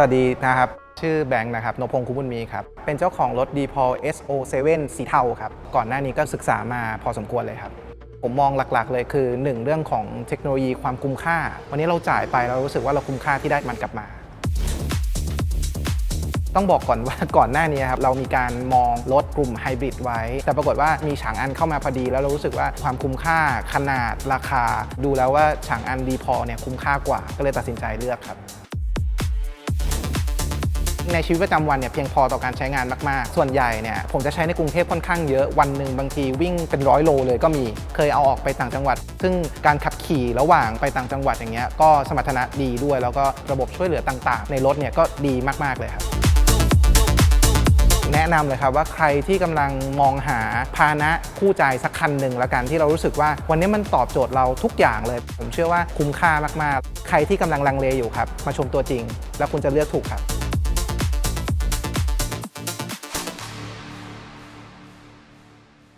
สวัสดีนะครับ ชื่อแบงค์นะครับนพพงศ์คุบุญมีครับ เป็นเจ้าของรถ d p o l SO7 สีเทาครับ ก่อนหน้านี้ก็ศึกษามาพอสมควรเลยครับ ผมมองหลักๆ เลยคือ 1 เรื่องของเทคโนโลยีความคุ้มค่า วันนี้เราจ่ายไปเรารู้สึกว่าเราคุ้มค่าที่ได้มันกลับมา ต้องบอกก่อนว่าก่อนหน้านี้ครับเรามีการมองรถกลุ่มไฮบริดไว้ แต่ปรากฏว่ามีฉางอันเข้ามาพอดี แล้วเรารู้สึกว่าความคุ้มค่าขนาดราคา ดูแล้วว่าฉางอันดีพอเนี่ยคุ้มค่ากว่าก็เลยตัดสินใจเลือกครับ ในชีวิตประจำวันเนี่ยเพียงพอต่อการใช้งานมาก ๆ ส่วนใหญ่เนี่ยผมจะใช้ในกรุงเทพค่อนข้างเยอะวันหนึ่งบางทีวิ่งเป็นร้อยโลเลยก็มีเคยเอาออกไปต่างจังหวัด ซึ่งการขับขี่ระหว่างไปต่างจังหวัดอย่างเงี้ยก็สมรรถนะดีด้วย แล้วก็ระบบช่วยเหลือต่าง ๆ ในรถเนี่ยก็ดีมาก ๆ เลยครับแนะนำเลยครับว่าใครที่กำลังมองหาพาหนะคู่ใจสักคันหนึ่งละกันที่เรารู้สึกว่าวันนี้มันตอบโจทย์เราทุกอย่างเลย ผมเชื่อว่าคุ้มค่ามากๆ ใครที่กำลังลังเลอยู่ครับ มาชมตัวจริง แล้วคุณจะเลือกถูกครับ